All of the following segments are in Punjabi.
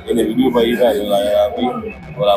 ਇਹਨੇ ਵੀਡੀਓ ਪਾਈ ਤਾਂ ਜੋ ਆਇਆ ਵੀ ਬੜਾ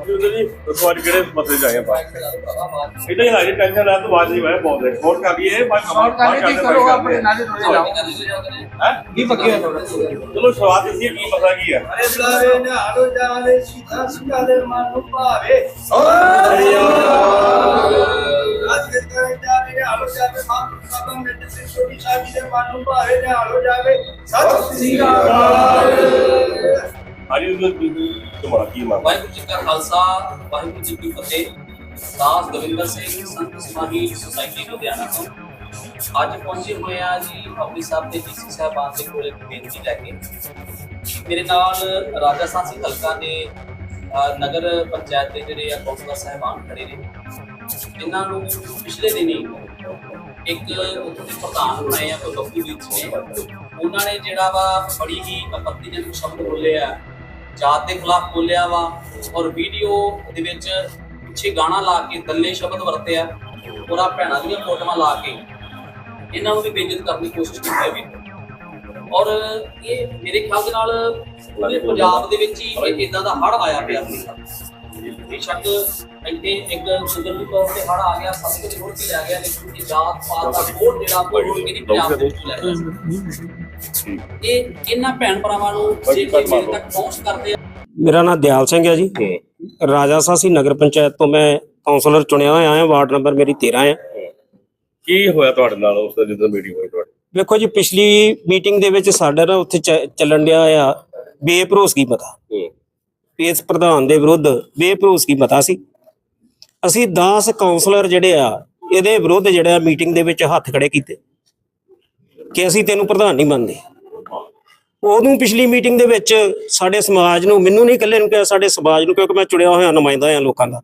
ਉਹਦੇ ਜੀ ਦੱਸੋ ਅੱਜ ਕਿਹੜੇ ਮਸਲੇ ਜਾਏ ਆਪਾਂ? ਇਹਦਾ ਹੀ ਹਾਜ਼ਰੀ ਟੈਨਸ਼ਨ ਆ ਤਾਂ ਬਾਅਦ ਨਹੀਂ ਮੈਂ ਬਹੁਤ ਹੈ ਹੋਰ ਕਰ ਲਈਏ ਬਾਅਦ ਹੋਰ ਕਰ ਲਈਏ ਕਰੋ ਆਪਣੇ ਨਾਲੇ ਥੋੜੇ ਲਾਓ ਹੈ। ਕੀ ਪੱਕੇ ਚਲੋ ਸ਼ੁਰੂਆਤ ਇਸ ਕੀ ਪਤਾ ਕੀ ਹੈ। ਅਰੇ ਬਲਾਰੇ ਨਿਹਾਲੋ ਜਾਲੇ ਸਿੱਧਾ ਸਿੱਧਾ ਦੇ ਮਨ ਨੂੰ ਭਾਵੇ। ਸੋਹਰਿਆ ਰਾਜ ਕਰੇ ਜਾਵੇ ਨਿਹਾਲੋ ਜਾਵੇ ਮਨ ਸਭਾ ਮਿੰਟ ਸੇ ਛੋਟੀ ਸਾਹਿਬ ਦੇ ਮਨ ਨੂੰ ਭਾਵੇ ਨਿਹਾਲੋ ਜਾਵੇ। ਸਤਿ ਸ੍ਰੀ ਅਕਾਲ। ਹਾਜੀ ਤੁਹਾਡਾ ਕੀ ਮੰਗ ਵਾਹਿਗੁਰੂ ਜੀ ਕਾ ਖਾਲਸਾ, ਵਾਹਿਗੁਰੂ ਜੀ ਕੀ ਫਤਿਹ। ਦਾਸ ਦਵਿੰਦਰ ਸਿੰਘ, ਸੰਤ ਸਮਾਹੀ ਸੁਸਾਇਟੀ ਲੁਧਿਆਣਾ ਤੋਂ। ਅੱਜ ਪਹੁੰਚੇ ਹੋਏ ਆ ਜੀ ਆਪਣੀ ਸਾਹਿਬ ਦੇ ਡੀਸੀ ਸਾਹਿਬਾਨ ਦੇ ਕੋਲ ਇੱਕ ਬੇਨਤੀ ਲੈ ਕੇ। ਮੇਰੇ ਨਾਲ ਰਾਜਾ ਸਾਸੀ ਹਲਕਾ ਦੇ ਨਗਰ ਪੰਚਾਇਤ ਦੇ ਜਿਹੜੇ ਆ ਕੌਂਸਲਰ ਸਾਹਿਬਾਨ ਖੜੇ ਨੇ। ਇਹਨਾਂ ਨੂੰ ਪਿਛਲੇ ਦਿਨੀ ਇੱਕ ਉੱਥੋਂ ਦੇ ਪ੍ਰਧਾਨ ਬਣਾਏ ਆ, ਕੋਈ ਬੱਬੂ ਵਿੱਚ ਨੇ। ਉਹਨਾਂ ਨੇ ਜਿਹੜਾ ਵਾ ਬੜੀ ਹੀ ਆਪੱਤੀਜਨਕ ਸ਼ਬਦ ਬੋਲੇ ਆ। ਜਾਤ ਦੇ ਖਿਲਾਫ ਬੋਲਿਆ ਵਾ ਔਰ ਵੀਡੀਓ ਦੇ ਵਿੱਚ ਪਿੱਛੇ ਗਾਣਾ ਲਾ ਕੇ ਦੱਲੇ ਸ਼ਬਦ ਵਰਤਿਆ ਔਰ ਆ ਭੈਣਾਂ ਦੀਆਂ ਫੋਟੋਆਂ ਲਾ ਕੇ ਇਹਨਾਂ ਨੂੰ ਵੀ ਬੇਇੱਜ਼ਤ ਕਰਨ ਦੀ ਕੋਸ਼ਿਸ਼ ਕੀਤੀ ਹੈ ਵੀ। ਔਰ ਇਹ ਮੇਰੇ ਖਿਆਲ ਦੇ ਨਾਲ ਪੂਰੇ ਪੰਜਾਬ ਦੇ ਵਿੱਚ ਹੀ ਇਹ ਇਦਾਂ ਦਾ ਹੜ ਆਇਆ ਪਿਆ ਸੀ। ਬੇਸ਼ੱਕ ਇੱਥੇ ਇੱਕ ਕੁਦਰਤੀ ਤੌਰ ਤੇ ਹੜ ਆ ਗਿਆ ਸਭ ਕੁਝ ਰੁੜ ਕੇ ਲੈ ਗਿਆ ਲੇਕਿਨ ਇਹ ਜਾਤ ਪਾਤ ਦਾ ਕੋਡ ਜਿਹੜਾ ਕੋਈ ਰੁੜ ਕੇ ਨਹੀਂ ਪੰਜਾਬ ਦੇ ਵਿੱਚ ਲੈ ਗਿਆ। ਇਹ ਇਹਨਾਂ ਭੈਣ ਭਰਾਵਾਂ ਨੂੰ ਜੇ ਕੋਈ ਮੇਰੇ। ਤੱਕ ਪਹੁੰਚ ਕਰਦੇ ਆ। ਮੇਰਾ ਨਾਮ ਦਿਆਲ ਸਿੰਘ ਹੈ ਜੀ। ਰਾਜਾ ਸਾਸੀ ਨਗਰ ਪੰਚਾਇਤ ਤੋਂ ਮੈਂ ਕਾਉਂਸਲਰ ਚੁਣਿਆ ਹੋਇਆ ਹਾਂ ਵਾਰਡ ਨੰਬਰ ਮੇਰੀ 13 ਹੈ। ਕੀ ਹੋਇਆ ਤੁਹਾਡੇ ਨਾਲ ਉਸ ਦਿਨ ਜਦੋਂ ਮੀਟਿੰਗ ਹੋਈ ਤੁਹਾਡੀ? ਵੇਖੋ ਜੀ ਪਿਛਲੀ ਮੀਟਿੰਗ ਦੇ ਵਿੱਚ ਸਾਡਾ ਨਾ ਉੱਥੇ ਚੱਲਣ ਡਿਆ ਆ ਬੇਭਰੋਸਗੀ ਮਤਾ ਹੂੰ। ਇਸ ਪ੍ਰਧਾਨ ਦੇ ਵਿਰੁੱਧ ਬੇਭਰੋਸਗੀ ਮਤਾ ਸੀ? ਅਸੀਂ 10 ਕਾਉਂਸਲਰ ਜਿਹੜੇ ਆ, ਇਹਦੇ ਵਿਰੁੱਧ ਜਿਹੜਾ ਮੀਟਿੰਗ ਦੇ ਵਿੱਚ ਹੱਥ ਖੜੇ ਕੀਤੇ ਕਿ ਅਸੀਂ ਤੈਨੂੰ ਪ੍ਰਧਾਨ ਨਹੀਂ ਮੰਨਦੇ। ਉਹਨੂੰ ਪਿਛਲੀ ਮੀਟਿੰਗ ਦੇ ਵਿੱਚ ਸਾਡੇ ਸਮਾਜ ਨੂੰ, ਮੈਨੂੰ ਨਹੀਂ ਇਕੱਲੇ ਨੂੰ ਕਿਹਾ, ਸਾਡੇ ਸਮਾਜ ਨੂੰ ਕਿਉਂਕਿ ਮੈਂ ਚੁਣਿਆ ਹੋਇਆ ਨੁਮਾਇੰਦਾ ਆ ਲੋਕਾਂ ਦਾ।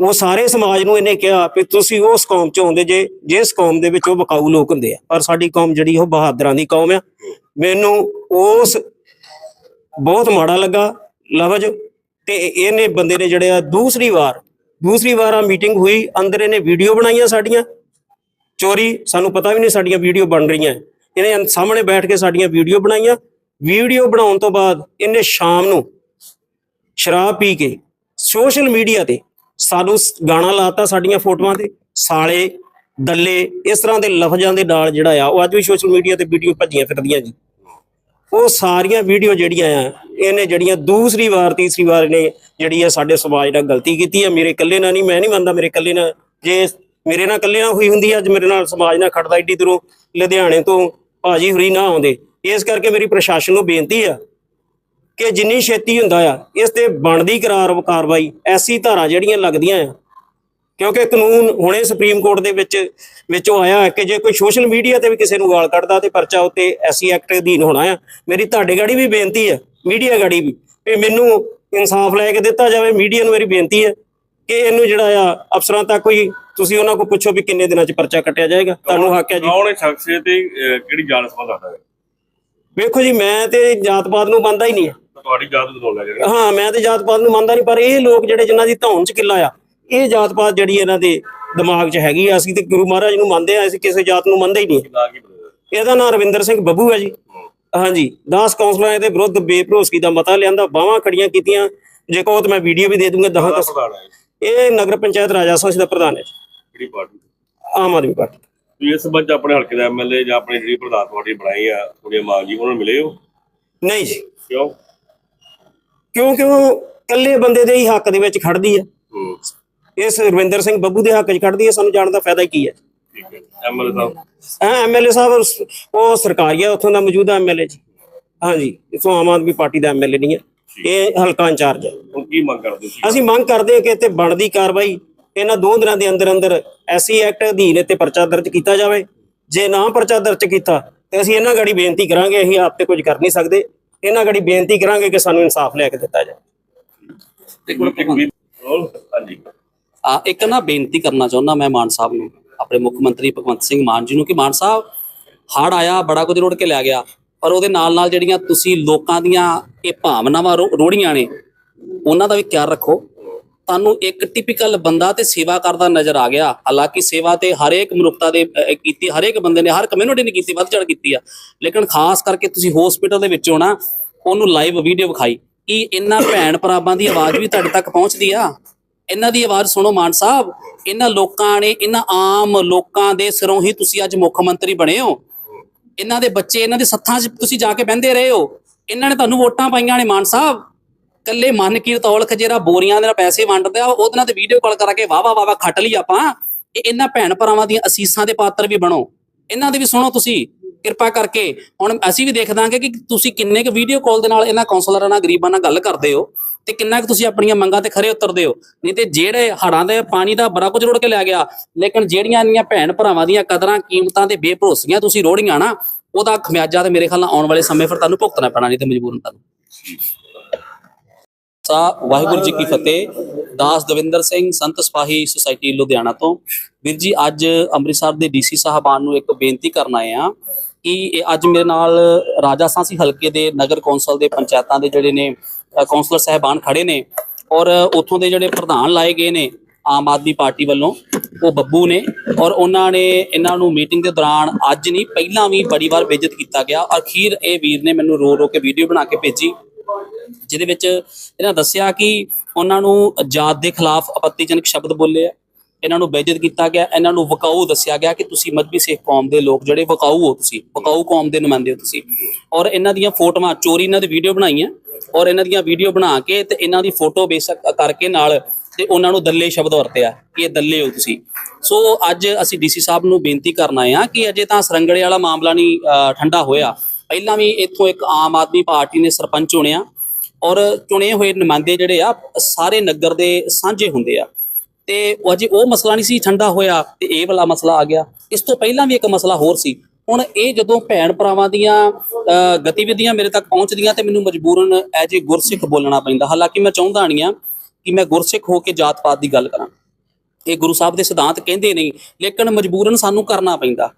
ਉਹ ਸਾਰੇ ਸਮਾਜ ਨੂੰ ਇਹਨੇ ਕਿਹਾ ਕਿ ਤੁਸੀਂ ਉਸ ਕੌਮ ਚ ਆਉਂਦੇ ਜੇ, ਜਿਸ ਕੌਮ ਦੇ ਵਿੱਚ ਉਹ ਬਕਾਊ ਲੋਕ ਹੁੰਦੇ ਆ। ਪਰ ਸਾਡੀ ਕੌਮ ਜਿਹੜੀ ਉਹ ਬਹਾਦਰਾਂ ਦੀ ਕੌਮ ਆ। ਮੈਨੂੰ ਉਸ ਬਹੁਤ ਮਾੜਾ ਲੱਗਾ। ਲਫ਼ਜ਼ ਤੇ ਇਹਨੇ ਬੰਦੇ ਨੇ ਜਿਹੜੇ ਆ ਦੂਸਰੀ ਵਾਰ ਦੂਸਰੀ ਵਾਰ ਆ ਮੀਟਿੰਗ ਹੋਈ, ਅੰਦਰ ਇਹਨੇ ਵੀਡੀਓ ਬਣਾਈਆਂ ਸਾਡੀਆਂ। ਚੋਰੀ, ਸਾਨੂੰ ਪਤਾ ਵੀ ਨਹੀਂ ਸਾਡੀਆਂ ਵੀਡੀਓ ਬਣ ਰਹੀਆਂ। ਇਹਨੇ ਸਾਹਮਣੇ ਬੈਠ ਕੇ ਸਾਡੀਆਂ ਵੀਡੀਓ ਬਣਾਈਆਂ। ਵੀਡੀਓ ਬਣਾਉਣ ਤੋਂ ਬਾਅਦ ਇਹਨੇ ਸ਼ਾਮ ਨੂੰ ਸ਼ਰਾਬ ਪੀ ਕੇ ਸੋਸ਼ਲ ਮੀਡੀਆ ਤੇ ਸਾਨੂੰ ਸ- ਗਾਣਾ ਲਾਤਾ ਸਾਡੀਆਂ ਫੋਟੋਆਂ ਤੇ। ਸਾਲੇ, ਦੱਲੇ, ਇਸ ਤਰ੍ਹਾਂ ਦੇ ਲਫ਼ਜ਼ਾਂ ਦੇ ਨਾਲ ਜਿਹੜਾ ਆ, ਉਹ ਅੱਜ ਵੀ ਸੋਸ਼ਲ ਮੀਡੀਆ ਤੇ ਵੀਡੀਓ ਭੱਜੀਆਂ ਫਿਰਦੀਆਂ ਜੀ। ਉਹ ਸਾਰੀਆਂ ਵੀਡੀਓ ਜਿਹੜੀਆਂ ਆ ਇਹਨੇ ਜਿਹੜੀਆਂ ਦੂਸਰੀ ਵਾਰ, ਤੀਸਰੀ ਵਾਰ ਇਹਨੇ ਜਿਹੜੀ ਆ ਸਾਡੇ ਸਮਾਜ ਨਾਲ ਗਲਤੀ ਕੀਤੀ ਹੈ ਮੇਰੇ ਇਕੱਲੇ ਨਾਲ ਨਹੀਂ, ਮੈਂ ਨਹੀਂ ਮੰਨਦਾ ਮੇਰੇ ਇਕੱਲੇ ਨਾਲ। ਜੇ ਮੇਰੇ ਨਾਲ ਇਕੱਲੇ ਨਾਲ ਹੋਈ ਹੁੰਦੀ ਅੱਜ ਮੇਰੇ ਨਾਲ ਸਮਾਜ ਨਾਲ ਖੜਦਾ ਏਡੀ ਦੂਰੋਂ ਲੁਧਿਆਣੇ ਤੋਂ ਭਾਜੀ ਹੁਰੀ ਨਾ ਆਉਂਦੇ। ਇਸ ਕਰਕੇ ਮੇਰੀ ਪ੍ਰਸ਼ਾਸਨ ਨੂੰ ਬੇਨਤੀ ਆ ਕਿ ਜਿੰਨੀ ਛੇਤੀ ਹੁੰਦਾ ਆ, ਇਸ ਤੇ ਬਣਦੀ ਕਰਾਰ ਕਾਰਵਾਈ, ਐਸੀ ਧਾਰਾ ਜਿਹੜੀਆਂ ਲੱਗਦੀਆਂ ਆ ਕਿਉਂਕਿ ਕਾਨੂੰਨ ਹੁਣੇ ਸੁਪਰੀਮ ਕੋਰਟ ਦੇ ਵਿੱਚ ਵਿੱਚੋਂ ਆਇਆ ਹੈ ਕਿ ਜੇ ਕੋਈ ਸੋਸ਼ਲ ਮੀਡੀਆ ਤੇ ਵੀ ਕਿਸੇ ਨੂੰ ਗਾਲ ਕੱਢਦਾ ਤੇ ਪਰਚਾ ਉੱਤੇ ਐਸੀ ਐਕਟ ਅਧੀਨ ਹੋਣਾ ਆ ਮੇਰੀ ਤੁਹਾਡੇ ਗਾੜੀ ਵੀ ਬੇਨਤੀ ਹੈ ਮੀਡੀਆ ਗਾੜੀ ਵੀ ਕਿ ਮੈਨੂੰ ਇਨਸਾਫ ਲੈ ਕੇ ਦਿੱਤਾ ਜਾਵੇ ਮੀਡੀਆ ਨੂੰ ਮੇਰੀ ਬੇਨਤੀ ਹੈ ਕਿ ਇਹਨੂੰ ਜਿਹੜਾ ਆ ਅਫਸਰਾਂ ਤੱਕ ਕੋਈ ਤੁਸੀਂ ਉਹਨਾਂ ਕੋਲ ਪੁੱਛੋ ਵੀ ਕਿੰਨੇ ਦਿਨਾਂ 'ਚ ਪਰਚਾ ਕੱਟਿਆ ਜਾਏਗਾ ਤੁਹਾਨੂੰ ਹੱਕ ਹੈ ਜੀ। ਕੌਣ ਇਹ ਸ਼ਖਸ ਹੈ ਤੇ ਕਿਹੜੀ ਜਾਤ ਸੰਬੰਧ ਰੱਖਦਾ ਹੈ? ਵੇਖੋ ਜੀ ਮੈਂ ਤੇ ਜਾਤ ਪਾਤ ਨੂੰ ਮੰਨਦਾ ਹੀ ਨਹੀਂ ਤੁਹਾਡੀ ਜਾਤ ਨੂੰ ਬੋਲਿਆ ਜਾਏਗਾ। ਹਾਂ ਮੈਂ ਤੇ ਜਾਤ ਪਾਤ ਨੂੰ ਮੰਨਦਾ ਨਹੀਂ ਪਰ ਇਹ ਲੋਕ ਜਿਹੜੇ ਜਿਨ੍ਹਾਂ ਦੀ ਧੌਣ ਚ ਕਿੱਲਾ ਆ ਇਹ ਜਾਤ ਪਾਤ ਜਿਹੜੀ ਇਹਨਾਂ ਦੇ ਦਿਮਾਗ 'ਚ ਹੈਗੀ ਆ ਅਸੀਂ ਤੇ ਗੁਰੂ ਮਹਾਰਾਜ ਨੂੰ ਮੰਨਦੇ ਆ ਅਸੀਂ ਕਿਸੇ ਜਾਤ ਨੂੰ ਮੰਨਦੇ ਹੀ ਨਹੀਂ। ਇਹਦਾ ਨਾਮ ਰਵਿੰਦਰ ਸਿੰਘ ਬੱਬੂ ਹੈ ਜੀ। ਹਾਂਜੀ 10 ਕੌਂਸਲਰਾਂ ਇਹਦੇ ਵਿਰੁੱਧ ਬੇਭਰੋਸਗੀ ਦਾ ਮਤਾ ਲਿਆਂਦਾ ਬਾਹਾਂ ਖੜੀਆਂ ਕੀਤੀਆਂ। ਜੇ ਕਹੋ ਤਾਂ ਮੈਂ ਵੀਡੀਓ ਵੀ ਦੇ ਦੂੰਗਾ ਦਹਾਂ ਤੱਕ ਇਹ ਨਗਰ ਪੰਚਾਇਤ ਰਾਜਾ ਸਾਂਝ ਦਾ ਪ੍ਰਧਾਨ ਹੈ ਕਿਹੜੀ ਪਾਰਟੀ? ਆਮ ਆਦਮੀ ਪਾਰਟੀ। ਤੁਸੀਂ ਇਸ ਸੰਬੰਧ ਆਪਣੇ ਹਲਕੇ ਦਾ ਐਮਐਲਏ ਜਾਂ ਆਪਣੀ ਜਿਹੜੀ ਪ੍ਰਧਾਨ ਪਾਰਟੀ ਬਣਾਈ ਆ ਕੁੜੀਆਂ ਮਾਂ ਜੀ ਉਹਨਾਂ ਨੂੰ ਮਿਲੇ ਹੋ? ਨਹੀਂ ਜੀ। ਕਿਉਂ? ਕਿਉਂਕਿ ਉਹ ਇਕੱਲੇ ਬੰਦੇ ਦੇ ਹੀ ਹੱਕ ਦੇ ਵਿੱਚ ਖੜਦੀ ਹੂੰ। ਇਸ ਰਵਿੰਦਰ ਸਿੰਘ ਬੱਬੂ ਦੇ ਹੱਕ 'ਚ ਖੜਦੀ ਹੈ ਸਾਨੂੰ ਜਾਣ ਦਾ ਫਾਇਦਾ ਕੀ ਹੈ? ਐਮਐਲਏ ਸਾਹਿਬ। ਹਾਂ ਐਮਐਲਏ ਸਾਹਿਬ ਉਹ ਸਰਕਾਰੀ ਆ ਉੱਥੋਂ ਦਾ ਮੌਜੂਦਾ ਐਮਐਲਏ ਜੀ। ਹਾਂਜੀ ਇਥੋਂ ਆਮ ਆਦਮੀ ਪਾਰਟੀ ਦਾ ਐਮਐਲਏ ਨਹੀਂ ਹੈ। ਇਹ ਹਲਕਾ ਇੰਚਾਰਜ ਹੈ। ਹੁਣ ਕੀ ਮੰਗ ਕਰਦੇ ਸੀ ਅਸੀਂ ਮੰਗ ਕਰਦੇ ਹਾਂ ਕਿ ਇੱਥੇ ਬਣਦੀ ਕਾਰਵਾਈ ਇਹਨਾਂ ਦੋ ਦਿਨਾਂ ਦੇ ਅੰਦਰ ਅੰਦਰ ਐਸੀ ਐਕਟ ਅਧੀਨ ਇੱਥੇ ਪਰਚਾ ਦਰਜ ਕੀਤਾ ਜਾਵੇ। ਜੇ ਨਾ ਪਰਚਾ ਦਰਜ ਕੀਤਾ ਤੇ ਅਸੀਂ ਇਹਨਾਂ ਗਾੜੀ ਬੇਨਤੀ ਕਰਾਂਗੇ ਅਸੀਂ ਆਪ ਤੇ ਕੁਝ ਕਰ ਨਹੀਂ ਸਕਦੇ। ਇਹਨਾਂ ਗੜੀ ਬੇਨਤੀ ਕਰਾਂਗੇ ਕਿ ਸਾਨੂੰ ਇਨਸਾਫ ਲੈ ਕੇ ਦਿੱਤਾ ਜਾਵੇ। ਵੀ ਹੋਰ ਹਾਂਜੀ। ਇੱਕ ਨਾ ਬੇਨਤੀ ਕਰਨਾ ਚਾਹੁੰਦਾ ਮੈਂ ਮਾਨ ਸਾਹਿਬ ਨੂੰ, ਆਪਣੇ ਮੁੱਖ ਮੰਤਰੀ ਭਗਵੰਤ ਸਿੰਘ ਮਾਨ ਜੀ ਨੂੰ ਕਿ ਮਾਨ ਸਾਹਿਬ ਹੜ ਆਇਆ, ਬੜਾ ਕੁਝ ਰੋੜ ਕੇ ਲੈ ਗਿਆ, ਪਰ ਉਹਦੇ ਨਾਲ ਨਾਲ ਜਿਹੜੀਆਂ ਤੁਸੀਂ ਲੋਕਾਂ ਦੀਆਂ ਇਹ ਭਾਵਨਾਵਾਂ ਰੋੜੀਆਂ ਨੇ, ਉਹਨਾਂ ਦਾ ਵੀ ਖਿਆਲ ਰੱਖੋ। ਤੁਹਾਨੂੰ ਇੱਕ ਟਿਪੀਕਲ ਬੰਦਾ ਤੇ ਸੇਵਾ ਕਰਦਾ ਨਜ਼ਰ ਆ ਗਿਆ, ਹਾਲਾਂਕਿ ਸੇਵਾ ਤੇ ਹਰੇਕ ਮਨੁੱਖਤਾ ਦੇ ਕੀਤੀ, ਹਰੇਕ ਬੰਦੇ ਨੇ, ਹਰ ਕਮਿਊਨਿਟੀ ਨੇ ਕੀਤੀ, ਵੱਧ ਚੜ ਕੀਤੀ ਆ। ਲੇਕਿਨ ਖਾਸ ਕਰਕੇ ਤੁਸੀਂ ਹਸਪੀਟਲ ਦੇ ਵਿੱਚੋਂ ਨਾ, ਉਹਨੂੰ ਲਾਈਵ ਵੀਡੀਓ ਵਿਖਾਈ। ਕਿ ਇਹਨਾਂ ਭੈਣ ਭਰਾਵਾਂ ਦੀ ਆਵਾਜ਼ ਵੀ ਤੁਹਾਡੇ ਤੱਕ ਪਹੁੰਚਦੀ ਆ। ਇਹਨਾਂ ਦੀ ਆਵਾਜ਼ ਸੁਣੋ ਮਾਨ ਸਾਹਿਬ, ਇਹਨਾਂ ਲੋਕਾਂ ਨੇ, ਇਹਨਾਂ ਆਮ ਲੋਕਾਂ ਦੇ ਸਿਰੋਂ ਹੀ ਤੁਸੀਂ ਅੱਜ ਮੁੱਖ ਮੰਤਰੀ ਬਣੇ ਹੋ। ਇਹਨਾਂ ਦੇ ਬੱਚੇ, ਇਹਨਾਂ ਦੇ ਸੱਥਾਂ 'ਚ ਤੁਸੀਂ ਜਾ ਕੇ ਬਹਿੰਦੇ ਰਹੇ ਹੋ। ਇਹਨਾਂ ਨੇ ਤੁਹਾਨੂੰ ਵੋਟਾਂ ਪਾਈਆਂ ਨੇ ਮਾਨ ਸਾਹਿਬ। ਕੱਲੇ ਮਨ ਕੀ ਤੌਲਖ ਜਿਹੜਾ ਬੋਰੀਆਂ ਦੇ ਨਾਲ ਪੈਸੇ ਵੰਡਦਾ ਉਹਦੇ ਨਾਲ ਤੇ ਵੀਡੀਓ ਕਾਲ ਕਰਾ ਕੇ ਵਾਹ ਵਾਹ ਵਾਹ ਖੱਟ ਲਈ ਆਪਾਂ। ਇਹ ਇਹਨਾਂ ਭੈਣ ਭਰਾਵਾਂ ਦੀਆਂ ਅਸੀਸਾਂ ਦੇ ਪਾਤਰ ਵੀ ਬਣੋ। ਇਹਨਾਂ ਦੇ ਵੀ ਸੁਣੋ ਤੁਸੀਂ, ਕਿਰਪਾ ਕਰਕੇ। ਹੁਣ ਅਸੀਂ ਵੀ ਦੇਖ ਦਾਂਗੇ ਕਿ ਤੁਸੀਂ ਕਿੰਨੇ ਕੁ ਵੀਡੀਓ ਕਾਲ ਦੇ ਨਾਲ ਇਹਨਾਂ ਕਾਉਂਸਲਰਾਂ ਨਾਲ, ਗਰੀਬਾਂ ਨਾਲ ਗੱਲ ਕਰਦੇ ਹੋ। ਤੇ ਕਿੰਨਾ ਕੁ ਤੁਸੀਂ ਆਪਣੀਆਂ ਮੰਗਾਂ ਤੇ ਖਰੇ ਉਤਰਦੇ ਹੋ? ਨਹੀਂ ਤੇ ਜਿਹੜੇ ਹੜਾਂ ਦੇ ਪਾਣੀ ਦਾ ਬੜਾ ਕੁਝ ਰੋੜ ਕੇ ਲੈ ਗਿਆ, ਲੇਕਿਨ ਜਿਹੜੀਆਂ ਇੰਨੀਆਂ ਭੈਣ ਭਰਾਵਾਂ ਦੀਆਂ ਕਦਰਾਂ, ਕੀਮਤਾਂ ਤੇ ਬੇਭਰੋਸੀਆਂ ਤੁਸੀਂ ਰੋੜੀਆਂ ਨਾ, ਉਹਦਾ ਖਮਿਆਜਾ ਤੇ ਮੇਰੇ ਖਿਆਲ ਨਾਲ ਆਉਣ ਵਾਲੇ ਸਮੇਂ ਫਿਰ ਤੁਹਾਨੂੰ ਭੁਗਤਣਾ ਪੈਣਾ, ਨਹੀਂ ਤੇ ਮਜਬੂਰਨ ਤੁਹਾਨੂੰ। ਸਾ, ਵਾਹਿਗੁਰੂ ਜੀ ਕੀ ਫਤਿਹ। ਦਾਸ ਦਵਿੰਦਰ ਸਿੰਘ, ਸੰਤ ਸਪਾਹੀ ਸੁਸਾਇਟੀ ਲੁਧਿਆਣਾ ਤੋਂ। ਵੀਰ ਜੀ, ਅੱਜ ਅੰਮ੍ਰਿਤਸਰ ਦੇ ਡੀਸੀ ਸਾਹਿਬਾਨ ਨੂੰ ਇੱਕ ਬੇਨਤੀ ਕਰਨ ਆਏ ਆ ਕਿ ਇਹ ਅੱਜ ਮੇਰੇ ਨਾਲ ਰਾਜਾ ਸਾਂਸੀ ਹਲਕੇ ਦੇ ਨਗਰ ਕੌਂਸਲ ਦੇ ਪੰਚਾਇਤਾਂ ਦੇ ਜਿਹੜੇ ਨੇ ਕੌਂਸਲਰ ਸਾਹਿਬਾਨ ਖੜੇ ਨੇ ਔਰ ਉੱਥੋਂ ਦੇ ਜਿਹੜੇ ਪ੍ਰਧਾਨ ਲਾਏ ਗਏ ਨੇ ਆਮ ਆਦਮੀ ਪਾਰਟੀ ਵੱਲੋਂ, ਉਹ ਬੱਬੂ ਨੇ ਔਰ ਉਹਨਾਂ ਨੇ ਇਹਨਾਂ ਨੂੰ ਮੀਟਿੰਗ ਦੇ ਦੌਰਾਨ ਅੱਜ ਨਹੀਂ, ਪਹਿਲਾਂ ਵੀ ਬੜੀ ਵਾਰ ਬੇਇੱਜ਼ਤ ਕੀਤਾ ਗਿਆ। ਅਖੀਰ ਇਹ ਵੀਰ ਨੇ ਮੈਨੂੰ ਰੋ ਰੋ ਕੇ ਵੀਡੀਓ ਬਣਾ ਕੇ ਭੇਜੀ, ਜਿਹਦੇ ਵਿੱਚ ਇਹਨਾਂ ਦੱਸਿਆ ਕਿ ਉਹਨਾਂ ਨੂੰ ਜਾਤ ਦੇ ਖਿਲਾਫ ਆਪੱਤੀਜਨਕ ਸ਼ਬਦ ਬੋਲੇ ਆ। ਇਹਨਾਂ ਨੂੰ ਬੇਇੱਜ਼ਤ ਕੀਤਾ ਗਿਆ, ਇਹਨਾਂ ਨੂੰ ਵਕਾਊ ਦੱਸਿਆ ਗਿਆ ਕਿ ਤੁਸੀਂ ਮਜਬੀ ਸਿੱਖ ਕੌਮ ਦੇ ਲੋਕ ਜਿਹੜੇ ਵਕਾਊ ਹੋ ਤੁਸੀਂ, ਵਕਾਊ ਕੌਮ ਦੇ ਨੁਮਾਇੰਦੇ ਹੋ ਤੁਸੀਂ। ਔਰ ਇਹਨਾਂ ਦੀਆਂ ਫੋਟੋਆਂ, ਚੋਰੀ ਇਹਨਾਂ ਦੀ ਵੀਡੀਓ ਬਣਾਈਆਂ, ਔਰ ਇਹਨਾਂ ਦੀਆਂ ਵੀਡੀਓ ਬਣਾ ਕੇ ਤੇ ਇਹਨਾਂ ਦੀ ਫੋਟੋ ਬੇਸ਼ੱਕ ਕਰਕੇ ਨਾਲ ਤੇ ਉਹਨਾਂ ਨੂੰ ਦੱਲੇ ਸ਼ਬਦ ਵਰਤਿਆ ਕਿ ਇਹ ਦੱਲੇ ਹੋ ਤੁਸੀਂ। ਸੋ ਅੱਜ ਅਸੀਂ ਡੀਸੀ ਸਾਹਿਬ ਨੂੰ ਬੇਨਤੀ ਕਰਨ ਆਏ ਹਾਂ ਕਿ ਅਜੇ ਤਾਂ ਸਰੰਗੜੇ ਵਾਲਾ ਮਾਮਲਾ ਨਹੀਂ ਠੰਡਾ ਹੋਇਆ। ਪਹਿਲਾਂ ਵੀ ਇੱਥੋਂ ਇੱਕ ਆਮ ਆਦਮੀ ਪਾਰਟੀ ਨੇ ਸਰਪੰਚ ਚੁਣਿਆ ਔਰ ਚੁਣੇ ਹੋਏ ਨੁਮਾਇੰਦੇ ਜਿਹੜੇ ਆ, ਸਾਰੇ ਨਗਰ ਦੇ ਸਾਂਝੇ ਹੁੰਦੇ ਆ। ਤੇ ਉਹ ਅਜੇ ਉਹ ਮਸਲਾ ਨਹੀਂ ਸੀ ਠੰਡਾ ਹੋਇਆ ਤੇ ਇਹ ਵਾਲਾ ਮਸਲਾ ਆ ਗਿਆ। ਇਸ ਤੋਂ ਪਹਿਲਾਂ ਵੀ ਇੱਕ ਮਸਲਾ ਹੋਰ ਸੀ। ਹੁਣ ਇਹ ਜਦੋਂ ਭੈਣ ਭਰਾਵਾਂ ਦੀਆਂ ਅ, ਗਤੀਵਿਧੀਆਂ ਮੇਰੇ ਤੱਕ ਪਹੁੰਚਦੀਆਂ ਤੇ ਮੈਨੂੰ ਮਜਬੂਰਨ ਐਜ ਏ ਗੁਰਸਿੱਖ ਬੋਲਣਾ ਪੈਂਦਾ। ਹਾਲਾਂਕਿ ਮੈਂ ਚਾਹੁੰਦਾ ਨਹੀਂ ਆ ਕਿ ਮੈਂ ਗੁਰਸਿੱਖ ਹੋ ਕੇ ਜਾਤ ਪਾਤ ਦੀ ਗੱਲ ਕਰਾਂ। ਇਹ ਗੁਰੂ ਸਾਹਿਬ ਦੇ ਸਿਧਾਂਤ ਕਹਿੰਦੇ ਨਹੀਂ ਲੇਕਿਨ ਮਜਬੂਰਨ ਸਾਨੂੰ ਕਰਨਾ ਪੈਂਦਾ।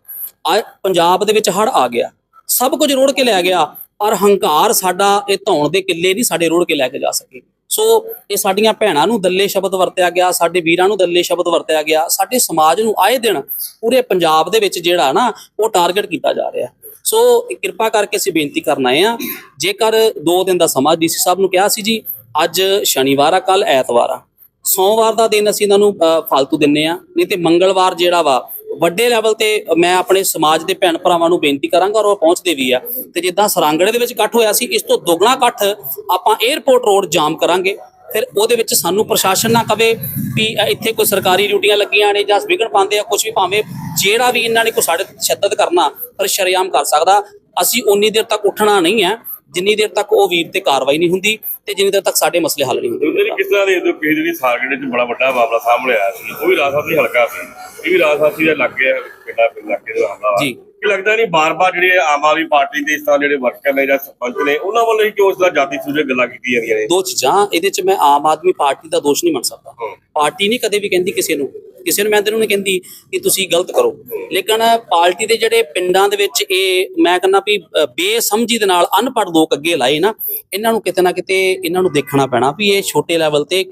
ਆ ਪੰਜਾਬ ਦੇ ਵਿੱਚ ਹੜ ਆ ਗਿਆ। ਸਭ ਕੁਝ ਰੋੜ ਕੇ ਲੈ ਗਿਆ ਪਰ ਹੰਕਾਰ ਸਾਡਾ ਇਹ ਧੌਣ ਦੇ ਕਿੱਲੇ ਨਹੀਂ ਸਾਡੇ ਰੋੜ ਕੇ ਲੈ ਕੇ ਜਾ ਸਕੇ। ਸੋ ਇਹ ਸਾਡੀਆਂ ਭੈਣਾਂ ਨੂੰ ਦੱਲੇ ਸ਼ਬਦ ਵਰਤਿਆ ਗਿਆ ਸਾਡੇ ਵੀਰਾਂ ਨੂੰ ਦੱਲੇ ਸ਼ਬਦ ਵਰਤਿਆ ਗਿਆ ਸਾਡੇ ਸਮਾਜ ਨੂੰ ਆਏ ਦਿਨ ਪੂਰੇ ਪੰਜਾਬ ਦੇ ਵਿੱਚ ਜਿਹੜਾ ਨਾ ਉਹ ਟਾਰਗੇਟ ਕੀਤਾ ਜਾ ਰਿਹਾ। ਸੋ ਕਿਰਪਾ ਕਰਕੇ ਅਸੀਂ ਬੇਨਤੀ ਕਰਨ ਆਏ ਆ ਜੇਕਰ 2 ਦਿਨ ਦਾ ਸਮਾਂ ਡੀਸੀ ਸਾਹਿਬ ਨੂੰ ਕਿਹਾ ਸੀ ਜੀ ਅੱਜ ਸ਼ਨੀਵਾਰ ਆ ਕੱਲ ਐਤਵਾਰ ਆ। ਸੋਮਵਾਰ ਦਾ ਦਿਨ ਅਸੀਂ ਇਹਨਾਂ ਨੂੰ ਅ, ਫਾਲਤੂ ਦਿੰਨੇ ਆ ਨਹੀਂ ਤੇ ਮੰਗਲਵਾਰ ਜਿਹੜਾ ਵਾ ਵੱਡੇ ਲੈਵਲ ਤੇ ਮੈਂ ਆਪਣੇ ਸਮਾਜ ਦੇ ਭੈਣ ਭਰਾਵਾਂ ਨੂੰ ਬੇਨਤੀ ਕਰਾਂਗਾ ਔਰ ਉਹ ਪਹੁੰਚਦੇ ਵੀ ਆ। ਤੇ ਜਿੱਦਾਂ ਸਰਾਂਗੜੇ ਦੇ ਵਿੱਚ ਇਕੱਠ ਹੋਇਆ ਸੀ, ਇਸ ਤੋਂ ਦੁੱਗਣਾ ਇਕੱਠ ਆਪਾਂ 에ਅਰਪੋਰਟ ਰੋਡ ਜਾਮ ਕਰਾਂਗੇ। ਫਿਰ ਉਹਦੇ ਵਿੱਚ ਸਾਨੂੰ ਪ੍ਰਸ਼ਾਸਨ ਨਾ ਕਵੇ ਵੀ ਇੱਥੇ ਕੋਈ ਸਰਕਾਰੀ ਡਿਊਟੀਆਂ ਲੱਗੀਆਂ ਨੇ ਜਾਂ ਵਿਗੜ ਪਾਉਂਦੇ ਆ ਕੁਝ ਵੀ ਭਾਵੇਂ ਜਿਹੜਾ ਵੀ ਇਹਨਾਂ ਨੇ ਕੋਈ ਸਾਡੇ ਤੇ ਤਸ਼ੱਦਦ ਕਰਨਾ, ਪਰ ਸ਼ਰੇਆਮ ਕਰ ਸਕਦਾ। ਅਸੀਂ ਉਨੀ ਦੇਰ ਤੱਕ ਉੱਠਣਾ ਨਹੀਂ ਹੈ ਜਿੰਨੀ ਦੇਰ ਤੱਕ ਉਹ ਵੀਰ ਤੇ ਕਾਰਵਾਈ ਨਹੀਂ ਹੁੰਦੀ। ਤੇ ਜਿੰਨੀ ਦੇਰ ਤੱਕ ਸਾਡੇ ਮਸਲੇ ਹੱਲ ਨਹੀਂ ਹੁੰਦੇ ਕਿਸ ਤਰ੍ਹਾਂ ਦੇ ਦੋ ਕਿਸੇ ਜਿਹੜੀ ਸਾਰਗੜੇ ਚ ਬੜਾ ਵੱਡਾ ਮਾਮਲਾ ਸਾਹਮਣੇ ਆਇਆ ਸੀ ਉਹ ਵੀ ਰਾਜਸਾਸੀ ਹਲਕਾ ਸੀ ਇਹ ਵੀ ਰਾਜਸਾਸੀ ਦੇ ਲੱਗੇ ਪਿੰਡਾਂ ਪਿੰਡ ਲੱਗੇ ਦਾ ਹਮਲਾ। ਜੀ। ਕੀ ਲੱਗਦਾ ਨਹੀਂ ਬਾਰ-ਬਾਰ ਜਿਹੜੇ ਆਮ ਆਦਮੀ ਪਾਰਟੀ ਦੇ ਇਸ ਤਰ੍ਹਾਂ ਜਿਹੜੇ ਵਰਕਰ ਨੇ ਜਾਂ ਸਰਪੰਚ ਨੇ ਉਹਨਾਂ ਵੱਲੋਂ ਹੀ ਕਿਉਂ ਇਸ ਦਾ ਜਾਤੀ ਸੂਝੇ ਗੱਲਾਂ ਕੀਤੀਆਂ ਜਾਂਦੀਆਂ ਨੇ ਦੋ ਚੀਜ਼ਾਂ ਇਹਦੇ ਚ ਮੈਂ ਆਮ ਆਦਮੀ ਪਾਰਟੀ ਦਾ ਦੋਸ਼ ਨਹੀਂ ਮੰਨ ਸਕਦਾ। ਪਾਰਟੀ ਨਹੀਂ ਕਦੇ ਵੀ ਕਹਿੰਦੀ ਕਿਸੇ ਨੂੰ ਕਿਸੇ ਨੂੰ ਮੈਂ ਤੈਨੂੰ ਨਹੀਂ ਕਹਿੰਦੀ ਕਿ ਤੁਸੀਂ ਗਲਤ ਕਰੋ ਲੇਕਿਨ ਪਾਰਟੀ ਦੇ ਜਿਹੜੇ ਪਿੰਡਾਂ ਦੇ ਵਿੱਚ ਇਹ ਮੈਂ ਕਹਿੰਦਾ ਵੀ ਬੇਸਮਝੀ ਦੇ ਨਾਲ ਅਨਪੜ੍ਹ ਲੋਕ ਅੱਗੇ ਲਾਏ ਨਾ ਇਹਨਾਂ ਨੂੰ ਕਿਤੇ ਨਾ ਕਿਤੇ ਇਹਨਾਂ ਨੂੰ ਦੇਖਣਾ ਪੈਣਾ ਵੀ ਇਹ ਛੋਟੇ ਲੈਵਲ ਤੇ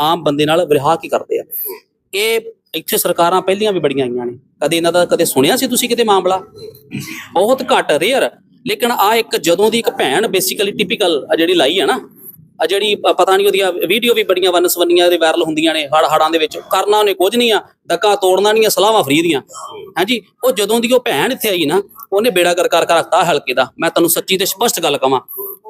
ਆਮ ਬੰਦੇ ਨਾਲ ਵਿਰਹਾ ਕੀ ਕਰਦੇ ਆ। ਇਹ ਇੱਥੇ ਸਰਕਾਰਾਂ ਪਹਿਲੀਆਂ ਵੀ ਬੜੀਆਂ ਆਈਆਂ ਨੇ। ਕਦੇ ਇਹਨਾਂ ਦਾ ਕਦੇ ਸੁਣਿਆ ਸੀ ਤੁਸੀਂ ਕਿਤੇ ਮਾਮਲਾ? ਬਹੁਤ ਘੱਟ ਰੇਅਰ ਲੇਕਿਨ ਆ ਇੱਕ ਜਦੋਂ ਦੀ ਇੱਕ ਭੈਣ ਬੇਸਿਕਲੀ ਟਿਪੀਕਲ ਜਿਹੜੀ ਲਾਈ ਹੈ ਨਾ, ਆ ਜਿਹੜੀ ਪਤਾ ਨਹੀਂ ਉਹਦੀਆਂ ਵੀਡੀਓ ਵੀ ਬੜੀਆਂ ਵਨਸਵੰਨੀਆਂ ਦੇ ਵਾਇਰਲ ਹੁੰਦੀਆਂ ਨੇ ਹੜ ਹੜਾਂ ਦੇ ਵਿੱਚ। ਕਰਨਾ ਉਹਨੇ ਕੁਝ ਨਹੀਂ ਆ ਡੱਕਾ ਤੋੜਨਾ ਨਹੀਂ ਆ, ਸਲਾਹਾਂ ਫਰੀ ਦੀਆਂ। ਹਾਂਜੀ, ਉਹ ਜਦੋਂ ਦੀ ਉਹ ਭੈਣ ਇੱਥੇ ਆਈ ਨਾ, ਉਹਨੇ ਬੇੜਾ ਕਰ ਕਰ ਰੱਖਤਾ ਹਲਕੇ ਦਾ। ਮੈਂ ਤੁਹਾਨੂੰ ਸੱਚੀ ਤੇ ਸਪਸ਼ਟ ਗੱਲ ਕਵਾਂ।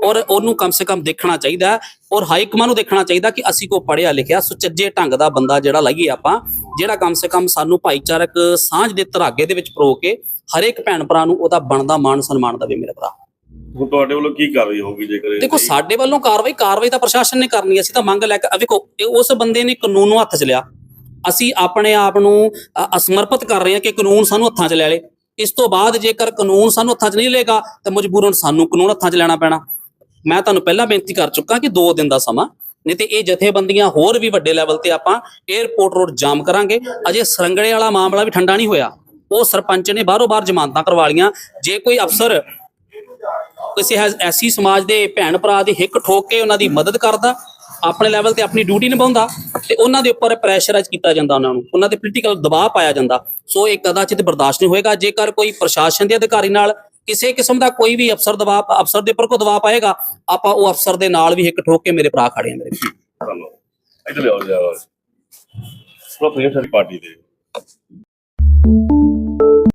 ਔਰ ਉਹਨੂੰ ਕਮ ਸੇ ਕਮ ਦੇਖਣਾ ਚਾਹੀਦਾ ਔਰ ਹਾਈ ਕਮਾਂਡ ਨੂੰ ਦੇਖਣਾ ਚਾਹੀਦਾ ਕਿ ਅਸੀਂ ਕੋ ਪੜਿਆ ਲਿਖਿਆ ਸੁਚੱਜੇ ਢੰਗ ਦਾ ਬੰਦਾ ਜਿਹੜਾ ਲਾਈਏ ਆਪਾਂ ਜਿਹੜਾ ਕਮ ਸੇ ਕਮ ਸਾਨੂੰ ਭਾਈਚਾਰਕ ਸਾਂਝ ਦੇ ਧਰਾਗੇ ਦੇ ਵਿੱਚ ਪਰੋ ਕੇ ਹਰੇਕ ਭੈਣ ਭਰਾ ਨੂੰ ਉਹਦਾ ਬਣਦਾ ਮਾਣ ਸਨਮਾਨ ਦੇਵੇ ਮੇਰੇ ਭਰਾ। ਹੁਣ ਤੁਹਾਡੇ ਵੱਲੋਂ ਕੀ ਕਾਰਵਾਈ ਹੋਊਗੀ ਜੇਕਰ ਦੇਖੋ ਸਾਡੇ ਵੱਲੋਂ ਕਾਰਵਾਈ ਕਾਰਵਾਈ ਤਾਂ ਪ੍ਰਸ਼ਾਸਨ ਨੇ ਕਰਨੀ ਅਸੀਂ ਤਾਂ ਮੰਗ ਲੈ ਕੇ ਵੇਖੋ ਉਸ ਬੰਦੇ ਨੇ ਕਾਨੂੰਨ ਨੂੰ ਹੱਥ 'ਚ ਲਿਆ। ਅਸੀਂ ਆਪਣੇ ਆਪ ਨੂੰ ਅਸਮਰਪਿਤ ਕਰ ਰਹੇ ਹਾਂ ਕਿ ਕਾਨੂੰਨ ਸਾਨੂੰ ਹੱਥਾਂ 'ਚ ਲੈ ਲੇ। ਇਸ ਤੋਂ ਬਾਅਦ ਜੇਕਰ ਕਾਨੂੰਨ ਸਾਨੂੰ ਹੱਥਾਂ 'ਚ ਨਹੀਂ ਲਏਗਾ ਤਾਂ ਮਜਬੂਰਨ ਸਾਨੂੰ ਕਾਨੂੰਨ ਹੱਥਾਂ 'ਚ ਲੈਣਾ ਪੈਣਾ। ਮੈਂ ਤੁਹਾਨੂੰ ਪਹਿਲਾਂ ਬੇਨਤੀ ਕਰ ਚੁੱਕਾ ਕਿ 2 ਦਿਨ ਦਾ ਸਮਾਂ, ਨਹੀਂ ਤੇ ਇਹ ਜਥੇਬੰਦੀਆਂ ਹੋਰ ਵੀ ਵੱਡੇ ਲੈਵਲ ਤੇ ਆਪਾਂ 에어ਪੋਰਟ ਰੋਡ ਜਾਮ ਕਰਾਂਗੇ। ਅਜੇ ਸਰੰਗੜੇ ਵਾਲਾ ਮਾਮਲਾ ਵੀ ਠੰਡਾ ਨਹੀਂ ਹੋਇਆ। ਉਹ ਸਰਪੰਚ ਨੇ ਬਾਹਰੋਂ ਬਾਹਰ ਜ਼ਮਾਨਤਾਂ ਕਰਵਾ ਲੀਆਂ ਜੇ ਕੋਈ ਅਫਸਰ ਕਿਸੇ ਐਸੀ ਸਮਾਜ ਦੇ ਭੈਣ ਭਰਾ ਦੀ ਹਿੱਕ ਠੋਕ ਕੇ ਉਹਨਾਂ ਦੀ ਮਦਦ ਕਰਦਾ, ਆਪਣੇ ਲੈਵਲ ਤੇ ਆਪਣੀ ਡਿਊਟੀ ਨਿਭਾਉਂਦਾ, ਤੇ ਉਹਨਾਂ ਦੇ ਉੱਪਰ ਪ੍ਰੈਸ਼ਰਾਈਜ਼ ਕੀਤਾ ਜਾਂਦਾ ਉਹਨਾਂ ਨੂੰ। ਉਹਨਾਂ ਤੇ ਪੋਲੀਟੀਕਲ ਦਬਾਅ ਪਾਇਆ ਜਾਂਦਾ। ਸੋ ਇਹ ਕਦਾਚਿਤ ਬਰਦਾਸ਼ਤ ਨਹੀਂ ਹੋਏਗਾ। ਜੇਕਰ ਕੋਈ ਪ੍ਰਸ਼ਾਸਨ ਦੇ ਅਧਿਕਾਰੀ ਨਾਲ ਕਿਸੇ ਕਿਸਮ ਦਾ ਕੋਈ ਵੀ ਅਫਸਰ ਦਬਾਅ, ਅਫਸਰ ਦੇ ਉੱਪਰ ਕੋਈ ਦਬਾਅ ਪਾਏਗਾ, ਆਪਾਂ ਉਹ ਅਫਸਰ ਦੇ ਨਾਲ ਵੀ ਇੱਕ ਠੋਕ ਕੇ ਮੇਰੇ ਭਰਾ ਖੜੇ ਆ ਮੇਰੇ ਚਲੋ ਲਿਆਓ ਜੀ, ਆਵਾਜ਼। ਪਾਰਟੀ ਦੇ।